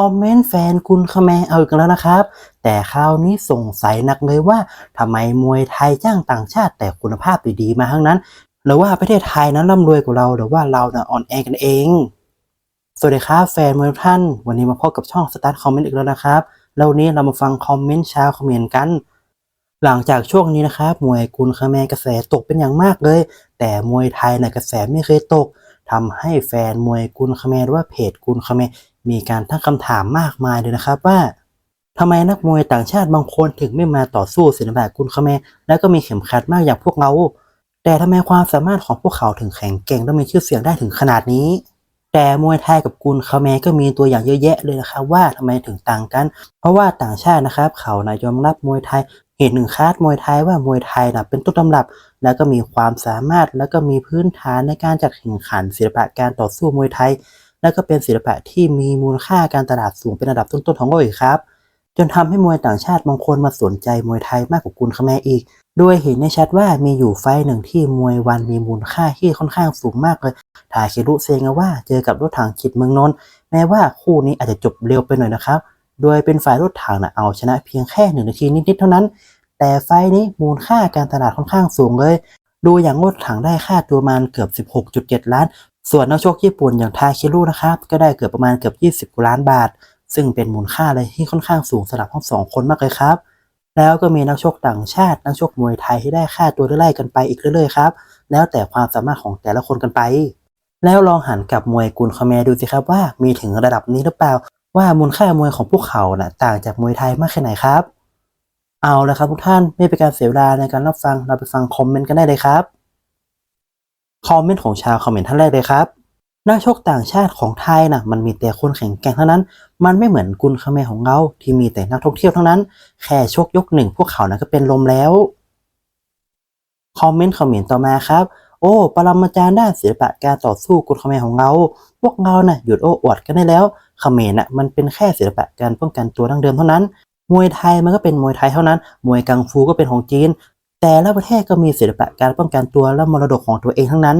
คอมเมนต์แฟนคุณคแมเอาอีกแล้วนะครับ แต่คราวนี้สงสัยหนักเลยว่าทำไมมวยไทยจ้างต่างชาติแต่คุณภาพดีๆมาทั้งนั้น หรือว่าประเทศไทยนั้นร่ำรวยกว่าเราหรือว่าเราน่ะอ่อนแอกันเอง สวัสดีครับแฟนมวยทุกท่าน วันนี้มาพบกับช่องสตาร์ทคอมเมนต์อีกแล้วนะครับแล้ววันนี้เรามาฟังคอมเมนต์ชาวคอมเมนต์กันหลังจากช่วงนี้นะครับมวยกุนคาแมกระแสตกเป็นอย่างมากเลย แต่มวยไทยในะกระแสไม่เคยตกทำให้แฟนมวยกุนคาแมหรือว่าเพจกุนคาแม มีการตั้งคำถามมากมายเลยนะครับว่าทำไมนักมวยต่างชาติบางคนถึงไม่มาต่อสู้ศิลปะกุนคาแมแล้วก็มีเข็มขัดมากอย่างพวกเรา แต่ทำไมความสามารถของพวกเขาถึงแข็งแกร่งและมีชื่อเสียงได้ถึงขนาดนี้ แต่มวยไทยกับกุนคาแมก็มีตัวอย่างเยอะแยะเลยนะครับว่าทำไมถึงต่างกัน เพราะว่าต่างชาตินะครับ เขานะยอมรับมวยไทยเหตุหนึ่งคาดมวยไทยว่ามวยไทยนะเป็นต้นตำรับ แล้วก็มีความสามารถแล้วก็มีพื้นฐานในการจัดแข่งขันศิลปะการต่อสู้มวยไทย แล้วก็เป็นศิลปะที่มีมูลค่าการตลาดสูงเป็นระดับต้นๆของโลกอีกครับ จนทำให้มวยต่างชาติบางคนมาสนใจมวยไทยมากกว่ากุนคแมอีก โดยเห็นได้ชัดว่ามีอยู่ไฟหนึ่งที่มวยวันมีมูลค่าที่ค่อนข้างสูงมากเลยทาเครุเซงาว่าเจอกับรถถังขิดเมืองนนท์แม้ว่าคู่นี้อาจจะจบเร็วไปหน่อยนะครับ โดยเป็นฝ่ายรถถังนะเอาชนะเพียงแค่หนึ่งนาทีนิดๆเท่านั้น แต่ไฟนี้มูลค่าการตลาดค่อนข้างสูงเลยดูอย่างรถถังได้ค่าตัวมาณเกือบ 16.7 ล้าน ส่วนนักชกญี่ปุ่นอย่างทาเครุนะครับก็ได้เกือบประมาณเกือบ20กว่าล้านบาท ซึ่งเป็นมูลค่าเลยที่ค่อนข้างสูงสำหรับทั้งสองคนมากเลยครับ แล้วก็มีนักชกต่างชาติ นักชกมวยไทยที่ได้ค่าตัวไล่ๆกันไปอีกเรื่อยๆครับแล้วแต่ความสามารถของแต่ละคนกันไป แล้วลองหันกับมวยกุนคาแมดูสิครับว่ามีถึงระดับนี้หรือเปล่า ว่ามูลค่ามวยของพวกเขาน่ะต่างจากมวยไทยมากแค่ไหนครับ เอาละครับทุกท่านไม่เป็นการเสียเวลาในการรับฟังเราไปฟังคอมเมนต์กันได้เลยครับ คอมเมนต์ของชาวคอมเมนต์ท่านแรกเลยครับนักชกต่างชาติของไทยนะมันมีแต่คนแข็งแกร่งเท่านั้น มันไม่เหมือนกุนคาแมของเราที่มีแต่นักท่องเที่ยวเท่านั้น แค่ชกยกหนึ่งพวกเขานะก็เป็นลมแล้ว คอมเมนต์คอมเมนต์ต่อมาครับ โอ้ปรมาจารย์ด้านศิลปะการต่อสู้กุนคาแมของเรา พวกเราน่ะหยุดโอ้อวดกันได้แล้วเขมรน่ะมันเป็นแค่ศิลปะการป้องกันตัวดั้งเดิมเท่านั้น มวยไทยมันก็เป็นมวยไทยเท่านั้น มวยกังฟูก็เป็นของจีน แต่ละประเทศก็มีศิลปะการป้องกันตัวและมรดกของตัวเองทั้งนั้น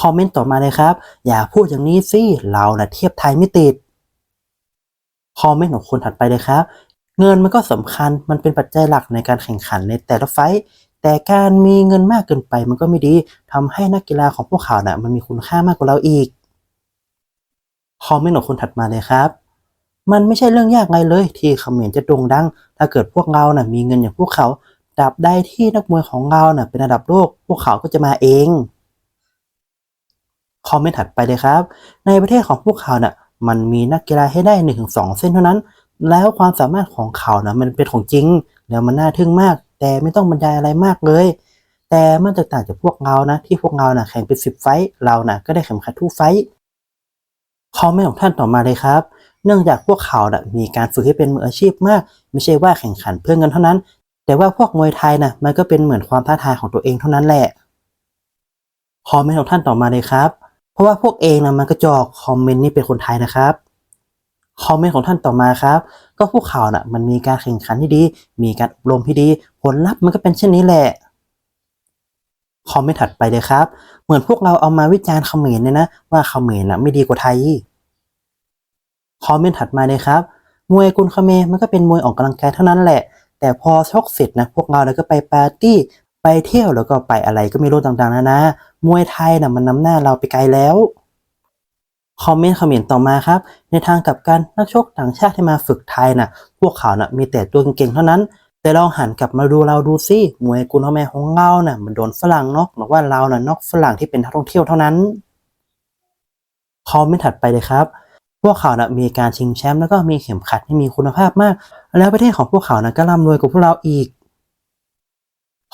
คอมเมนต์ต่อมาเลยครับ อย่าพูดอย่างนี้สิเราน่ะเทียบไทยไม่ติด คอมเมนต์ของคนถัดไปเลยครับ เงินมันก็สำคัญมันเป็นปัจจัยหลักในการแข่งขันในแต่ละไฟต์แต่การมีเงินมากเกินไปมันก็ไม่ดีทำให้นักกีฬาของพวกเขาน่ะมันมีคุณค่ามากกว่าเราอีก คอมเมนต์ของคนถัดมาเลยครับมันไม่ใช่เรื่องยากอะไรเลย ที่เขมรจะโด่งดัง ถ้าเกิดพวกเราน่ะมีเงินอย่างพวกเขา ตราบใดที่นักมวยของเราเน่ะเป็นระดับโลก พวกเขาก็จะมาเอง คอมเมนต์ถัดไปเลยครับ ในประเทศของพวกเขาเน่ะมันมีนักกีฬาให้ได้หนึ่งถึงสองเส้นเท่านั้น แล้วความสามารถของเขาน่ะมันเป็นของจริง แล้วมันน่าทึ่งมาก แต่ไม่ต้องบรรยายอะไรมากเลย แต่มันแตกต่างจากพวกเรานะ ที่พวกเราน่ะแข่งเป็นสิบไฟต์เราน่ะก็ได้เข็มขัดทุกไฟต์คอมเมนต์ของท่านต่อมาเลยครับ เนื่องจากพวกเขาน่ะมีการฝึกให้เป็นมืออาชีพมาก ไม่ใช่ว่าแข่งขันเพื่อเงินเท่านั้น แต่ว่าพวกมวยไทยน่ะ มันก็เป็นเหมือนความท้าทายของตัวเองเท่านั้นแหละคอมเมนต์ของท่านต่อมาเลยครับ เพราะว่าพวกเองนะมันกระจอกคอมเมนต์นี่เป็นคนไทยนะครับคอมเมนต์ของท่านต่อมาครับ ก็พวกเขาน่ะ มันมีการแข่งขันที่ดี มีการอบรมที่ดี ผลลัพธ์มันก็เป็นเช่นนี้แหละคอมเมนต์ถัดไปเลยครับ เหมือนพวกเราเอามาวิจารณ์เขมรเนี่ยนะว่าเขมรน่ะไม่ดีกว่าไทยคอมเมนต์ถัดมาเลยครับ มวยกุนเขมรมันก็เป็นมวยออกกำลังกายเท่านั้นแหละ แต่พอชกเสร็จนะพวกเราเนี่ยก็ไปปาร์ตี้ไปเที่ยวแล้วก็ไปอะไรก็ไม่รู้ต่างๆนะนะ มวยไทยน่ะมันนำหน้าเราไปไกลแล้วคอมเมนต์คอมเมนต์ต่อมาครับ ในทางกับกันนักชกต่างชาติที่มาฝึกไทยน่ะ พวกเขาน่ะมีแต่ตัวเก่งๆเท่านั้น แต่ลองหันกลับมาดูเราดูสิมวยกุนเขมรของเราน่ะมันโดนฝรั่งนอกหรือว่าเราน่ะนอกฝรั่งที่เป็นนักท่องเที่ยวเท่านั้นคอมเมนต์ถัดไปเลยครับ พวกเขานะมีการชิงแชมป์แล้วก็มีเข็มขัดที่มีคุณภาพมาก แล้วประเทศของพวกเขาน่ะก็ร่ำรวยกว่าพวกเราอีก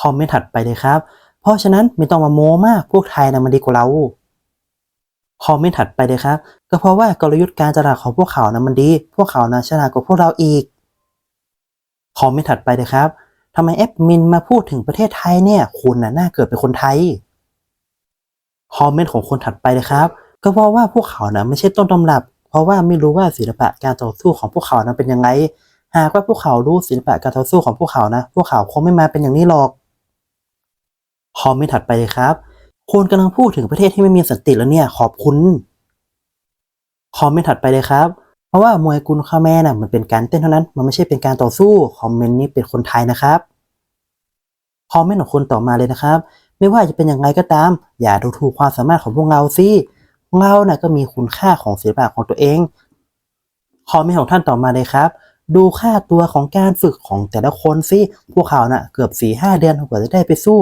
คอมเมนต์ถัดไปเลยครับ เพราะฉะนั้นไม่ต้องมาโม้มากพวกไทยนะมันดีกว่าเราคอมเมนต์ถัดไปเลยครับ ก็เพราะว่ากลยุทธ์การตลาดของพวกเขานะมันดี พวกเขานะฉลาดกว่าพวกเราอีกคอมเมนต์ถัดไปเลยครับทำไมแอดมินมาพูดถึงประเทศไทยเนี่ย คุณน่ะน่าเกิดเป็นคนไทยคอมเมนต์ของคนถัดไปเลยครับ ก็เพราะว่าพวกเขานะไม่ใช่ต้นตำรับ เพราะว่าไม่รู้ว่าศิลปะการต่อสู้ของพวกเขานั้นเป็นยังไง หากว่าพวกเขารู้ศิลปะการต่อสู้ของพวกเขานะ พวกเขาคงไม่มาเป็นอย่างนี้หรอกคอมเมนต์ถัดไปเลยครับคุณกำลังพูดถึงประเทศที่ไม่มีสันติแล้วเนี่ย ขอบคุณคอมเมนต์ถัดไปเลยครับ เพราะว่ามวยกุนคาแม่น่ะมันเป็นการเต้นเท่านั้น มันไม่ใช่เป็นการต่อสู้คอมเมนต์นี้เป็นคนไทยนะครับคอมเมนต์ของคนต่อมาเลยนะครับ ไม่ว่าจะเป็นอย่างไรก็ตาม อย่าดูถูกความสามารถของพวกเราสิ เราน่ะก็มีคุณค่าของศิลปะของตัวเองคอมเมนต์ของท่านต่อมาเลยครับ ดูค่าตัวของการฝึกของแต่ละคนสิพวกเขาน่ะเกือบสี่ห้าเดือนกว่าจะได้ไปสู้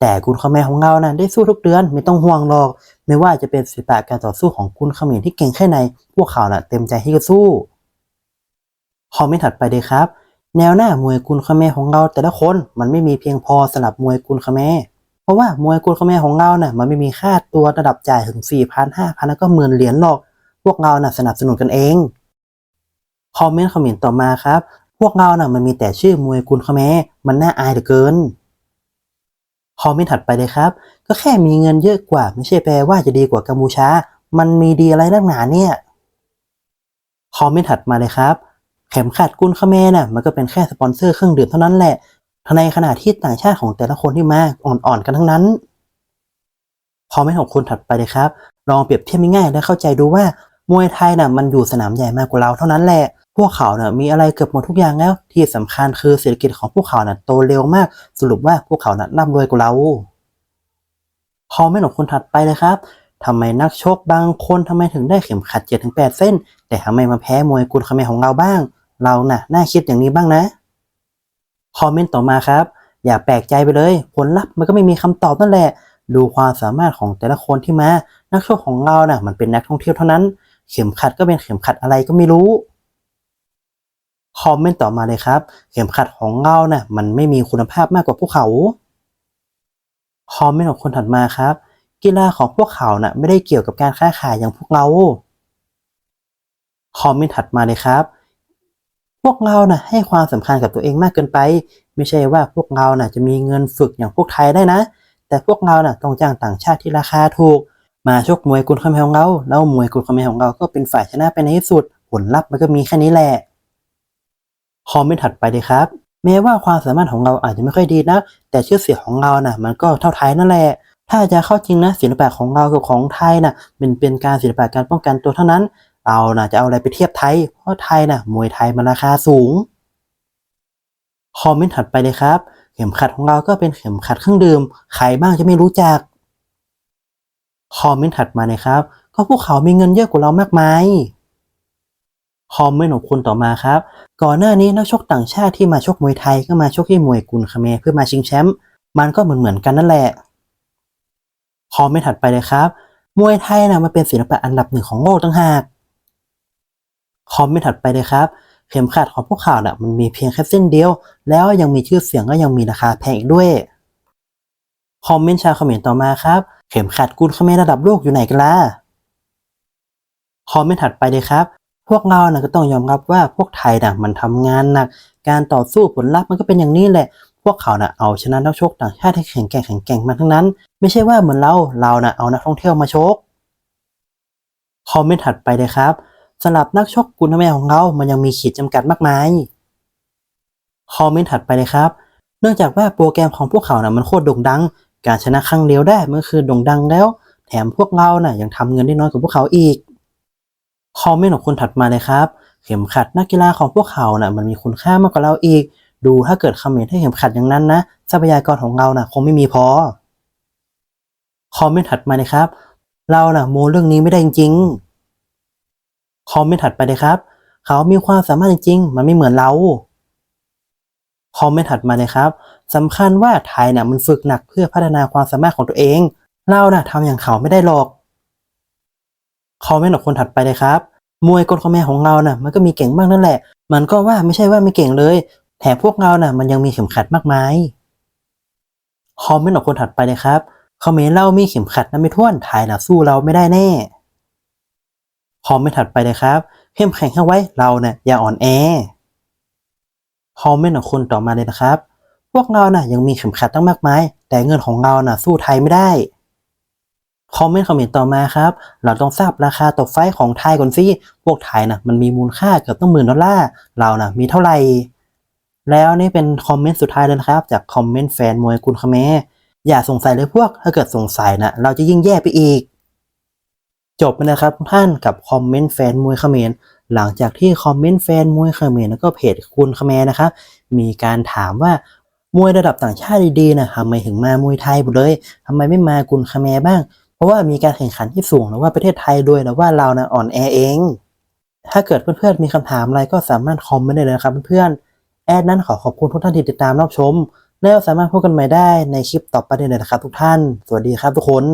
แต่คุณคาแมของเราน่ะได้สู้ทุกเดือนไม่ต้องห่วงหรอก ไม่ว่าจะเป็นศิลปะการต่อสู้ของคุณเขมรที่เก่งแค่ไหนพวกเขาน่ะเต็มใจที่จะสู้คอมเมนต์ถัดไปเลยครับ แนวหน้ามวยกุนคาเมของเราแต่ละคนมันไม่มีเพียงพอสำหรับมวยกุนคาเม เพราะว่ามวยกุนคาเมของเราน่ะมันไม่มีค่าตัวระดับจ่ายถึง4 0 0 0 5 0 0แล้วก็หมื่นเหรียญหรอก พวกเราน่ะสนับสนุนกันเองคอมเมนต์คอมเมนต์ต่อมาครับ พวกเราน่ะมันมีแต่ชื่อมวยกุนคาเมมันน่าอายเหลือเกินคอมเมนต์ถัดไปเลยครับ ก็แค่มีเงินเยอะกว่า ไม่ใช่แปลว่าจะดีกว่ากัมพูชา มันมีดีอะไรนักหนาเนี่ยคอมเมนต์ถัดมาเลยครับ เข็มขัดกุนคาเมน่ะมันก็เป็นแค่สปอนเซอร์เครื่องดื่มเท่านั้นแหละ ในขณะที่ต่างชาติของแต่ละคนที่มาอ่อนๆกันทั้งนั้นคอมเมนต์ของคนถัดไปเลยครับ ลองเปรียบเทียบง่ายๆและเข้าใจดูว่ามวยไทยน่ะมันอยู่สนามใหญ่มากกว่าเราเท่านั้นแหละ พวกเขาน่ะมีอะไรเกือบหมดทุกอย่างแล้ว ที่สำคัญคือเศรษฐกิจของพวกเขาน่ะโตเร็วมาก สรุปว่าพวกเขาน่ะร่ำรวยกว่าเราคอมเมนต์ของคนถัดไปเลยครับทำไมนักชกบางคนทำไมถึงได้เข็มขัด7-8เส้น แต่ทำไมมาแพ้มวยกุนคาเมของเราบ้าง เราน่ะน่าคิดอย่างนี้บ้างนะ คอมเมนต์ต่อมาครับ อย่าแปลกใจไปเลย ผลลัพธ์มันก็ไม่มีคำตอบนั่นแหละ ดูความสามารถของแต่ละคนที่มา นักโชกของเราน่ะมันเป็นนักท่องเที่ยวเท่านั้น เข็มขัดก็เป็นเข็มขัดอะไรก็ไม่รู้ คอมเมนต์ต่อมาเลยครับ เข็มขัดของเราน่ะมันไม่มีคุณภาพมากกว่าพวกเขา คอมเมนต์ของคนถัดมาครับ กีฬาของพวกเขาน่ะไม่ได้เกี่ยวกับการค้าขายอย่างพวกเรา คอมเมนต์ถัดมาเลยครับ พวกเราน่ะให้ความสำคัญกับตัวเองมากเกินไป ไม่ใช่ว่าพวกเราน่ะจะมีเงินฝึกอย่างพวกไทยได้นะ แต่พวกเราน่ะต้องจ้างต่างชาติที่ราคาถูก มาชกมวยกุนคาเมของเราแล้วมวยกุนคาเมของเราก็เป็นฝ่ายชนะไปในที่สุด ผลลัพธ์มันก็มีแค่นี้แหละคอมเมนต์ถัดไปเลยครับ แม้ว่าความสามารถของเราอาจจะไม่ค่อยดีนะแต่ชื่อเสียงของเราน่ะ มันก็เท่าไทยนั่นแหละถ้าจะเข้าจริงนะศิลปะของเรากับของไทยน่ะเป็นเป็นการศิลปะการป้องกันตัวเท่านั้น เราน่ะจะเอาอะไรไปเทียบไทย เพราะไทยน่ะมวยไทยมันราคาสูง คอมเมนต์ถัดไปเลยครับ เข็มขัดของเราก็เป็นเข็มขัดเครื่องดื่ม ใครบ้างจะไม่รู้จัก คอมเมนต์ถัดมาเลยครับ ก็พวกเขามีเงินเยอะกว่าเรามากมาย คอมเมนต์ของคุณต่อมาครับ ก่อนหน้านี้นักชกต่างชาติที่มาชกมวยไทยก็มาชกที่มวยกุนคเมเพื่อมาชิงแชมป์มันก็เหมือนเหมือนกันนั่นแหละ คอมเมนต์ถัดไปเลยครับ มวยไทยนะมันเป็นศิลปะอันดับหนึ่งของโลกต่างหาก คอมเมนต์ถัดไปเลยครับ เข็มขัดของพวกเขาน่ะมันมีเพียงแค่เส้นเดียว แล้วยังมีชื่อเสียงก็ยังมีราคาแพงอีกด้วย คอมเมนต์ชาวเขมรต่อมาครับ เข็มขัดกุนเขมรระดับโลกอยู่ไหนกันล่ะ คอมเมนต์ถัดไปเลยครับ พวกเราน่ะก็ต้องยอมรับว่าพวกไทยน่ะมันทำงานหนัก การต่อสู้ผลลัพธ์มันก็เป็นอย่างนี้แหละ พวกเขาน่ะเอาชนะนักชกต่างชาติที่แข็งแกร่งแข็งแกร่งมาทั้งนั้น ไม่ใช่ว่าเหมือนเรา เราน่ะเอานักท่องเที่ยวมาชก คอมเมนต์ถัดไปเลยครับ สำหรับนักชกกุนแม่ของเรา มันยังมีขีดจำกัดมากมาย คอมเมนต์ถัดไปเลยครับ เนื่องจากว่าโปรแกรมของพวกเขาน่ะมันโคตรโด่งดัง การชนะครั้งเดียวได้มันก็คือโด่งดังแล้ว แถมพวกเราน่ะยังทำเงินได้น้อยกว่าพวกเขาอีก คอมเมนต์ของคนถัดมาเลยครับ เข็มขัดนักกีฬาของพวกเขาน่ะมันมีคุณค่ามากกว่าเราอีก ดูถ้าเกิดคอมเมนต์ให้เข็มขัดอย่างนั้นนะทรัพยากรของเราน่ะคงไม่มีพอ คอมเมนต์ถัดมาเลยครับ เราน่ะโมเรื่องนี้ไม่ได้จริงๆ คอมเมนต์ถัดไปเลยครับ เขามีความสามารถจริงๆ มันไม่เหมือนเรา คอมเมนต์ถัดมาเลยครับสำคัญว่าไทยน่ะมันฝึกหนักเพื่อพัฒนาความสามารถของตัวเอง เราน่ะทำอย่างเขาไม่ได้หรอก คอมเมนต์ของคนถัดไปเลยครับ มวยกลคอมเมนต์ของเราน่ะ มันก็มีเก่งบ้างนั่นแหละ มันก็ว่าไม่ใช่ว่าไม่เก่งเลย แถมพวกเราน่ะ มันยังมีเข็มขัดมากมาย คอมเมนต์ของคนถัดไปเลยครับคอมเมนต์เรามีเข็มขัดนะไม่ท้วนไทยน่ะสู้เราไม่ได้แน่ คอมเมนต์ถัดไปเลยครับ เข้มแข็งเข้าไว้เราเนี่ยอย่าอ่อนแอคอมเมนต์ของคนต่อมาเลยนะครับ พวกเราน่ะยังมีเข็มขัดตั้งมากมาย แต่เงินของเราน่ะสู้ไทยไม่ได้คอมเมนต์คอมเมนต์ต่อมาครับ เราต้องทราบราคาตกไฟของไทยก่อนสิพวกไทยน่ะมันมีมูลค่าเกือบต้องหมื่นดอลลาร์เราน่ะมีเท่าไหร่แล้วนี่เป็นคอมเมนต์สุดท้ายเลยนะครับ จากคอมเมนต์แฟนมวยกุนคาเมอย่าสงสัยเลยพวกถ้าเกิดสงสัยนะเราจะยิ่งแย่ไปอีก จบไปนะครับทุกท่านกับคอมเมนต์แฟนมวยเขมรหลังจากที่คอมเมนต์แฟนมวยเขมรแล้วก็เพจคุณคแมรนะครับมีการถามว่ามวยระดับต่างชาติดีๆนะทำไมถึงมามวยไทยหมดเลยทำไมไม่มากุนคแมบ้าง เพราะว่ามีการแข่งขันที่สูงหรือว่าประเทศไทยด้วยหรือว่าเรานะอ่อนแอเอง ถ้าเกิดเพื่อนๆมีคำถามอะไรก็สามารถคอมเมนต์ได้เลยนะครับเพื่อนๆแอดนั้นขอขอบคุณทุกท่านที่ติดตามรับชมแล้วสามารถพบกันใหม่ได้ในคลิปต่อไปเลยนะครับทุกท่าน สวัสดีครับทุกคน